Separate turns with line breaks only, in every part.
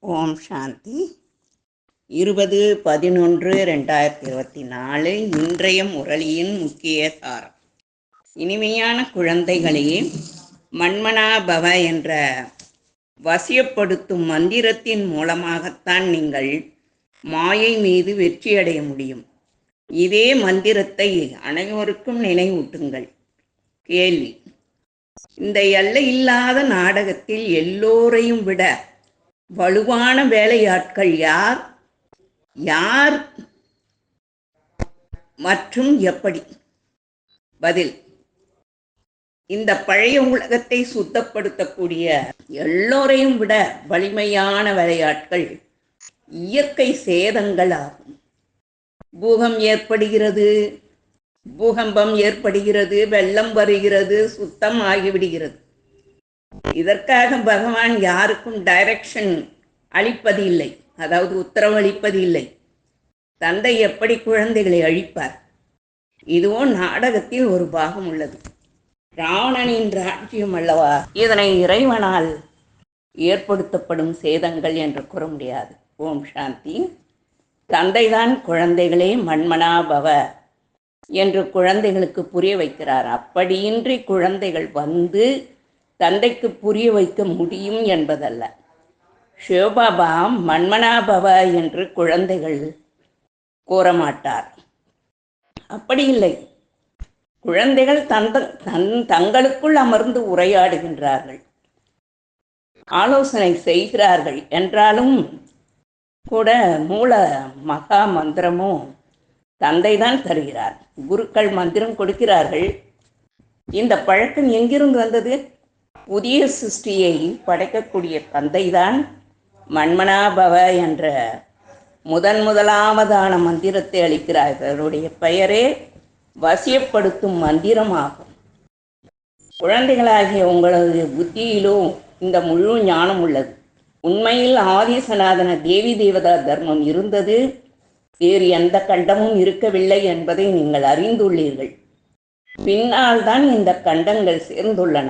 ஓம் சாந்தி. இருபது பதினொன்று ரெண்டாயிரத்தி இருபத்தி நாலு இன்றைய முரளியின் முக்கிய சாரம். இனிமையான குழந்தைகளே மண்மனாபவ என்ற வசியப்படுத்தும் மந்திரத்தின் மூலமாகத்தான் நீங்கள் மாயை மீது வெற்றியடைய முடியும். இதே மந்திரத்தை அனைவருக்கும் நினைவூட்டுங்கள். கேள்வி. இந்த எல்லையில்லாத நாடகத்தில் எல்லோரையும் விட வலுவான வேலையாட்கள் யார்? யார்? மற்றும் எப்படி? பதில். இந்த பழைய உலகத்தை சுத்தப்படுத்தக்கூடிய எல்லோரையும் விட வலிமையான வேலையாட்கள் இயற்கை சேதங்கள் ஆகும். பூகம் ஏற்படுகிறது பூகம்பம் ஏற்படுகிறது வெள்ளம் வருகிறது சுத்தம் ஆகிவிடுகிறது. இதற்காக பகவான் யாருக்கும் டைரக்ஷன் அளிப்பது இல்லை அதாவது உத்தரவு அளிப்பது இல்லை தந்தை எப்படி குழந்தைகளை அழிப்பார்? இதுவோ நாடகத்தில் ஒரு பாகம் உள்ளது. ராவணனின் ராஜ்யம் அல்லவா? இதனை இறைவனால் ஏற்படுத்தப்படும் சேதங்கள் என்று கூற முடியாது. ஓம் சாந்தி. தந்தைதான் குழந்தைகளே மண்மனாபவ என்று குழந்தைகளுக்கு புரிய வைக்கிறார். அப்படியின்றி குழந்தைகள் வந்து தந்தைக்கு புரிய வைக்க முடியும் என்பதல்ல. சிவபாபா மன்மனாபவா என்று குழந்தைகள் கூறமாட்டார். அப்படி இல்லை. குழந்தைகள் தந்த தன் தங்களுக்குள் அமர்ந்து உரையாடுகின்றார்கள். ஆலோசனை செய்கிறார்கள். என்றாலும் கூட மூல மகா மந்திரமும் தந்தை தான் தருகிறார். குருக்கள் மந்திரம் கொடுக்கிறார்கள். இந்த பழக்கம் எங்கிருந்து வந்தது? புதிய சிருஷ்டியை படைக்கக்கூடிய தந்தைதான் மன்மனாபவ என்ற முதன் முதலாவதான மந்திரத்தை அளிக்கிறார். இதனுடைய பெயரே வசியப்படுத்தும் மந்திரமாகும். குழந்தைகளாகிய உங்களது புத்தியிலும் இந்த முழு ஞானம் உள்ளது. உண்மையில் ஆதிசநாதன தேவி தேவதா தர்மம் இருந்தது. வேறு எந்த கண்டமும் இருக்கவில்லை என்பதை நீங்கள் அறிந்துள்ளீர்கள். பின்னால் தான் இந்த கண்டங்கள் சேர்ந்துள்ளன.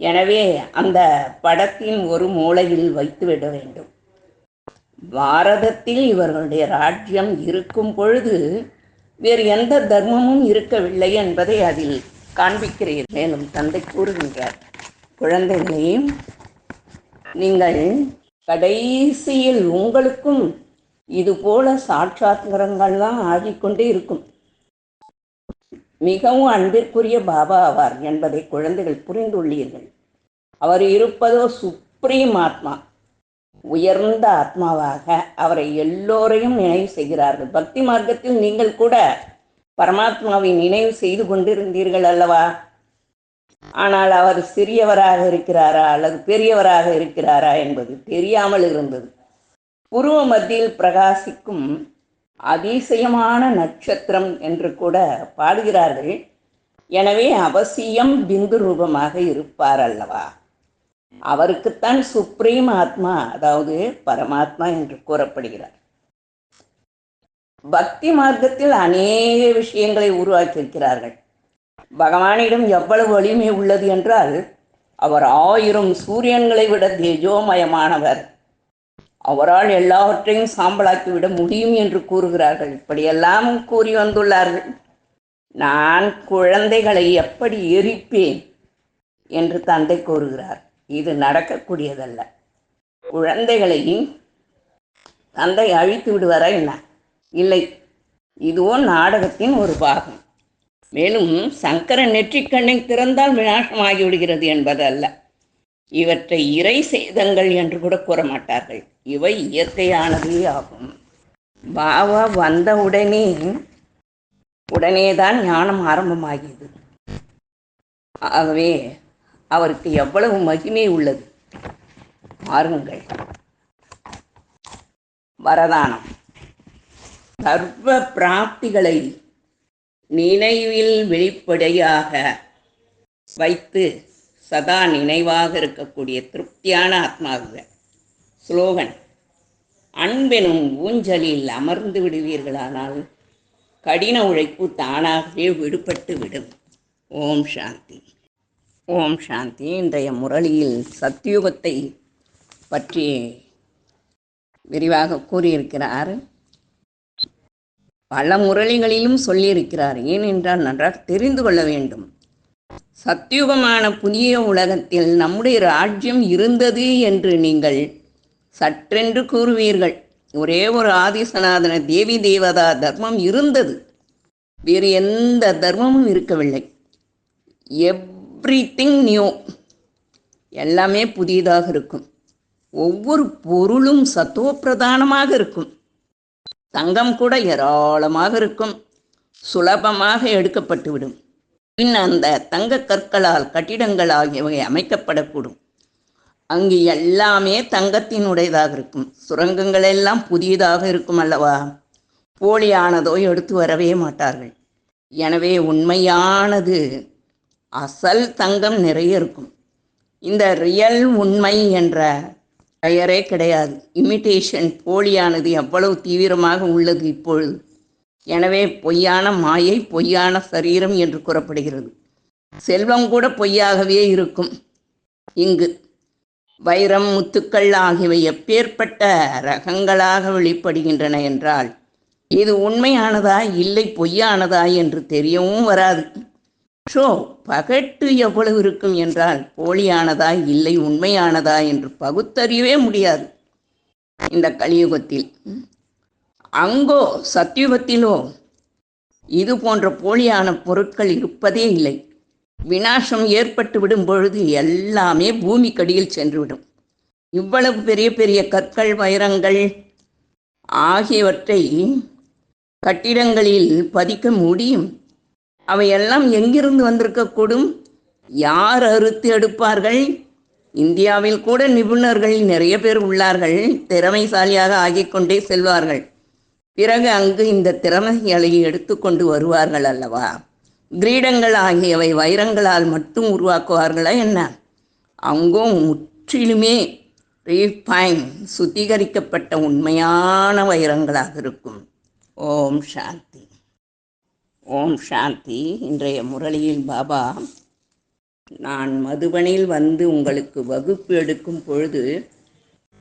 எனவே அந்த படத்தின் ஒரு மூலையில் வைத்துவிட வேண்டும். பாரதத்தில் இவர்களுடைய ராஜ்யம் இருக்கும் பொழுது வேறு எந்த தர்மமும் இருக்கவில்லை என்பதை அதில் காண்பிக்கிறீர்கள் மேலும் தந்தை கூறுகின்றார் குழந்தைகளையும் நீங்கள் கடைசியில் உங்களுக்கும் இது போல சாட்சாத்கரங்கள்லாம் ஆகிக்கொண்டே இருக்கும். மிகவும் அன்பிற்குரிய பாபா ஆவார் என்பதை குழந்தைகள் புரிந்துள்ளீர்கள். அவர் இருப்பதோ சுப்ரீம் ஆத்மா. உயர்ந்த ஆத்மாவாக அவரை எல்லோரையும் நினைவு செய்கிறார்கள். பக்தி மார்க்கத்தில் நீங்கள் கூட பரமாத்மாவை நினைவு செய்து கொண்டிருந்தீர்கள் அல்லவா? ஆனால் அவர் சிறியவராக இருக்கிறாரா அல்லது பெரியவராக இருக்கிறாரா என்பது தெரியாமல் இருந்தது. புருவ மத்தியில் பிரகாசிக்கும் அதிசயமான நட்சத்திரம் என்று கூட பாடுகிறார்கள். எனவே அவசியம் பிந்து ரூபமாக இருப்பார் அல்லவா? அவருக்குத்தான் சுப்ரீம் ஆத்மா அதாவது பரமாத்மா என்று கூறப்படுகிறார். பக்தி மார்க்கத்தில் அநேக விஷயங்களை உருவாக்கியிருக்கிறார்கள். பகவானிடம் எவ்வளவு வலிமை உள்ளது என்றால் அவர் ஆயிரம் சூரியன்களை விட தேஜோமயமானவர். அவரால் எல்லாவற்றையும் சாம்பலாக்கி விட முடியும் என்று கூறுகிறார்கள். இப்படியெல்லாம் கூறி வந்துள்ளார்கள். நான் குழந்தைகளை எப்படி எரிப்பேன்? என்று தந்தை கூறுகிறார். இது நடக்கக்கூடியதல்ல. குழந்தைகளை தந்தை அழித்து விடுவாரா என்ன? இல்லை. இதுவோ நாடகத்தின் ஒரு பாகம். மேலும் சங்கரன் நெற்றிக்கண்ணை திறந்தால் விநாசமாகி விடுகிறது என்பது அல்ல இவற்றை இறை சேதங்கள் என்று கூட கூற மாட்டார்கள் இவை இயற்கையானதே ஆகும். பாபா வந்த உடனே தான் ஞானம் ஆரம்பமாகியது. ஆகவே அவருக்கு எவ்வளவு மகிமை உள்ளது? பாருங்கள். வரதானம். சர்வ பிராப்திகளை நினைவில் வெளிப்படையாக வைத்து சதா நினைவாக இருக்கக்கூடிய திருப்தியான ஆத்மாவுக ஸ்லோகன். அன்பெனும் ஊஞ்சலில் அமர்ந்து விடுவீர்களானால் கடின உழைப்பு தானாகவே விடுபட்டு விடும். ஓம் சாந்தி. ஓம் சாந்தி. இன்றைய முரளியில் சத்தியுகத்தை பற்றி விரிவாக கூறியிருக்கிறார். பல முரளிகளிலும் சொல்லியிருக்கிறார். ஏனென்றால் நன்றாக தெரிந்து கொள்ள வேண்டும். சத்தியுகமான புதிய உலகத்தில் நம்முடைய ராஜ்யம் இருந்தது என்று நீங்கள் சற்றென்று கூறுவீர்கள். ஒரே ஒரு ஆதிசநாதன தேவி தேவதா தர்மம் இருந்தது. வேறு எந்த தர்மமும் இருக்கவில்லை. எவ்ரி திங் நியூ எல்லாமே புதியதாக இருக்கும். ஒவ்வொரு பொருளும் சத்துவப்பிரதானமாக இருக்கும். தங்கம் கூட ஏராளமாக இருக்கும். சுலபமாக எடுக்கப்பட்டுவிடும். பின் அந்த தங்க கற்களால் கட்டிடங்கள் ஆகியவை அமைக்கப்படக்கூடும். அங்கு எல்லாமே தங்கத்தினுடையதாக இருக்கும். சுரங்கங்கள் எல்லாம் புதியதாக இருக்கும் அல்லவா? போலியானதோ எடுத்து வரவே மாட்டார்கள். எனவே உண்மையானது அசல் தங்கம் நிறைய இருக்கும். இந்த ரியல் உண்மை என்ற பெயரே கிடையாது. இமிட்டேஷன் போலியானது எவ்வளவு தீவிரமாக உள்ளது இப்பொழுது? எனவே பொய்யான மாயை பொய்யான சரீரம் என்று கூறப்படுகிறது. செல்வம் கூட பொய்யாகவே இருக்கும். இங்கு வைரம் முத்துக்கள் ஆகியவை எப்பேற்பட்ட ரகங்களாக வெளிப்படுகின்றன என்றால் இது உண்மையானதா இல்லை பொய்யானதா என்று தெரியவும் வராது. ஷோ பகட்டு எவ்வளவு இருக்கும் என்றால் போலியானதா இல்லை உண்மையானதா என்று பகுத்தறியவே முடியாது. இந்த கலியுகத்தில் அங்கோ சத்தியுகத்திலோ இது போன்ற போலியான பொருட்கள் இருப்பதே இல்லை. வினாசம் ஏற்பட்டு விடும் பொழுது எல்லாமே பூமிக்கடியில் சென்றுவிடும். இவ்வளவு பெரிய பெரிய கற்கள் வைரங்கள் ஆகியவற்றை கட்டிடங்களில் பதிக்க முடியும். அவையெல்லாம் எங்கிருந்து வந்திருக்கக்கூடும்? யார் அறுத்து எடுப்பார்கள்? இந்தியாவில் கூட நிபுணர்கள் நிறைய பேர் உள்ளார்கள். திறமைசாலியாக ஆகிக்கொண்டே செல்வார்கள். பிறகு அங்கு இந்த திறமைகளை எடுத்துக்கொண்டு வருவார்கள் அல்லவா? கிரீடங்கள் ஆகியவை வைரங்களால் மட்டும் உருவாக்குவார்களா என்ன? அங்கும் முற்றிலுமே ரீஃபைன் சுத்திகரிக்கப்பட்ட உண்மையான வைரங்களாக இருக்கும். ஓம் சாந்தி. ஓம் சாந்தி. இன்றைய முரளியில் பாபா நான் மதுபனில் வந்து உங்களுக்கு வகுப்பு எடுக்கும் பொழுது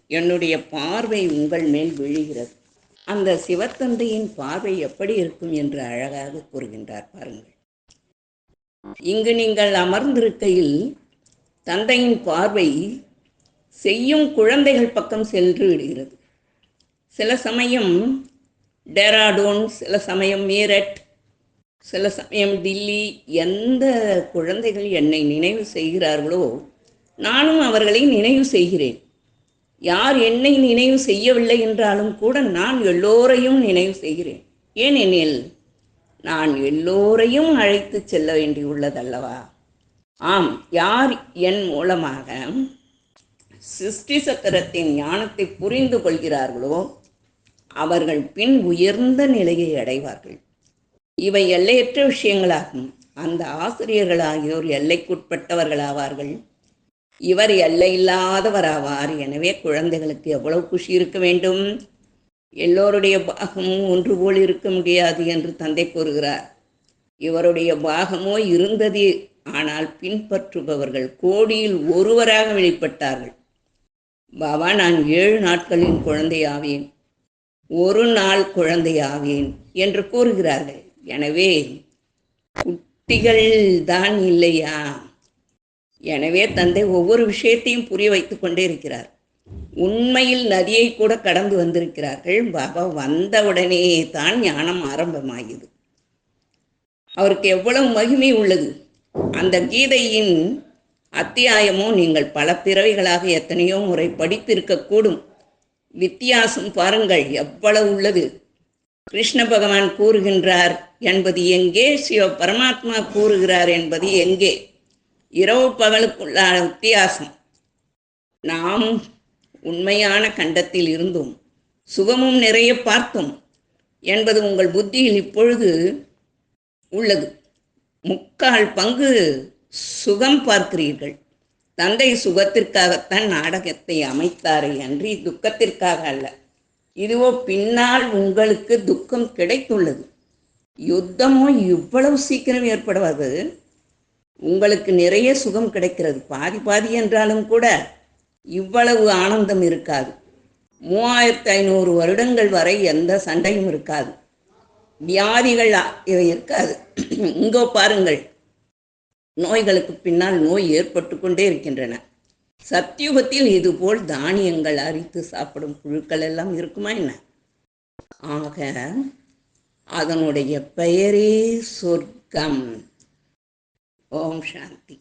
என்னுடைய பார்வை உங்கள் மேல் விழுகிறது. அந்த சிவத்தந்தையின் பார்வை எப்படி இருக்கும் என்று அழகாக கூறுகின்றார் பாருங்கள். இங்கு நீங்கள் அமர்ந்திருக்கையில் தந்தையின் பார்வை செய்யும் குழந்தைகள் பக்கம் சென்று விடுகிறது. சில சமயம் டேராடூன் சில சமயம் மீரட் சில சமயம் டில்லி எந்த குழந்தைகள் என்னை நினைவு செய்கிறார்களோ நானும் அவர்களை நினைவு செய்கிறேன். யார் என்னை நினைவு செய்யவில்லை என்றாலும் கூட நான் எல்லோரையும் நினைவு செய்கிறேன். ஏனெனில் நான் எல்லோரையும் அழைத்து செல்ல வேண்டியுள்ளதல்லவா? ஆம் யார் என் மூலமாக சிருஷ்டி சக்கரத்தின் ஞானத்தை புரிந்து கொள்கிறார்களோ அவர்கள் பின் உயர்ந்த நிலையை அடைவார்கள். இவை எல்லையற்ற விஷயங்களாகும். அந்த ஆசிரியர்கள் ஆகியோர் எல்லைக்குட்பட்டவர்களாவார்கள். இவர் எல்லையில்லாதவராவார். எனவே குழந்தைகளுக்கு எவ்வளவு குஷி இருக்க வேண்டும்? எல்லோருடைய பாகமும் ஒன்று போல் இருக்க முடியாது என்று தந்தை கூறுகிறார். இவருடைய பாகமோ இருந்தது. ஆனால் பின்பற்றுபவர்கள் கோடியில் ஒருவராக வெளிப்பட்டார்கள். பாபா நான் ஏழு நாட்களின் குழந்தையாவேன். ஒரு நாள் குழந்தையாவேன் என்று கூறுகிறார்கள். எனவே குட்டிகள் தான் இல்லையா? எனவே தந்தை ஒவ்வொரு விஷயத்தையும் புரிய வைத்து கொண்டே இருக்கிறார். உண்மையில் நதியை கூட கடந்து வந்திருக்கிறார்கள். பாபா வந்தவுடனே தான் ஞானம் ஆரம்பமாகியது. அவருக்கு எவ்வளவு மகிமை உள்ளது. அந்த கீதையின் அத்தியாயமோ நீங்கள் பல பிறவைகளாக எத்தனையோ முறை படித்திருக்கக்கூடும் வித்தியாசம் பாருங்கள் எவ்வளவு உள்ளது. கிருஷ்ண பகவான் கூறுகின்றார் என்பது எங்கே? சிவ பரமாத்மா கூறுகிறார் என்பது எங்கே? இரவு பகலுக்குள்ளான வித்தியாசம் நாம் உண்மையான கண்டத்தில் இருந்தோம் சுகமும் நிறைய பார்த்தோம் என்பது உங்கள் புத்தியில் இப்பொழுது உள்ளது. முக்கால் பங்கு சுகம் பார்க்கிறீர்கள். தந்தை சுகத்திற்காகத்தான் நாடகத்தை அமைத்தாரே அன்றி துக்கத்திற்காக அல்ல. இதுவோ பின்னால் உங்களுக்கு துக்கம் கிடைத்துள்ளது. யுத்தமோ இவ்வளவு சீக்கிரம் ஏற்படுவது? உங்களுக்கு நிறைய சுகம் கிடைக்கிறது. பாதி பாதி என்றாலும் கூட இவ்வளவு ஆனந்தம் இருக்காது. மூவாயிரத்து ஐநூறு வருடங்கள் வரை எந்த சண்டையும் இருக்காது. வியாதிகள் இவை இருக்காது. இங்கோ பாருங்கள். நோய்களுக்கு பின்னால் நோய் ஏற்பட்டு கொண்டே இருக்கின்றன. சத்தியுகத்தில் இதுபோல் தானியங்கள் அரித்து சாப்பிடும் புழுக்கள் எல்லாம் இருக்குமா என்ன? ஆக அதனுடைய பெயரே சொர்க்கம். ஓம் சாந்தி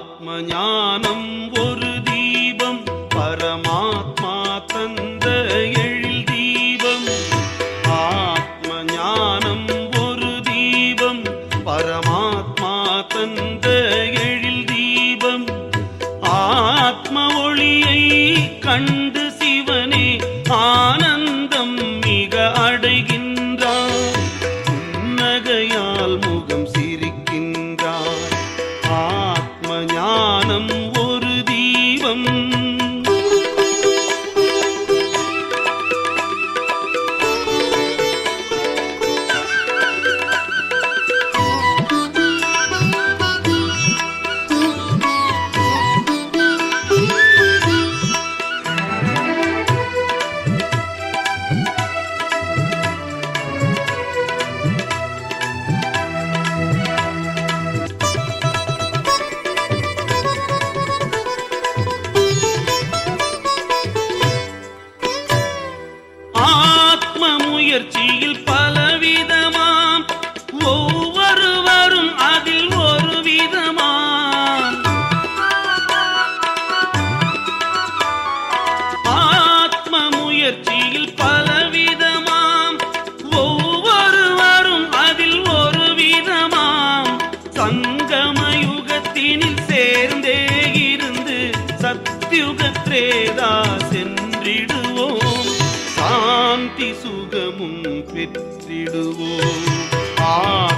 ஆத்ம ஞானம் ஒரு தீபம் பரமாத்மா தந்த எழில் தீபம். ஆத்ம ஞானம் ஒரு தீபம் பரமாத்மா தந்த எழில் தீபம். ஆத்ம ஒளியை கண்டு சிவனே ஆனந்தம் மிக அடைகின்றார். நகையால் முகம் சிரிக்கின்றார். ஆ ஞானம் சத்யுக சென்றிடுவோம். சாந்தி சுகமும் பெற்றிடுவோம். ஆ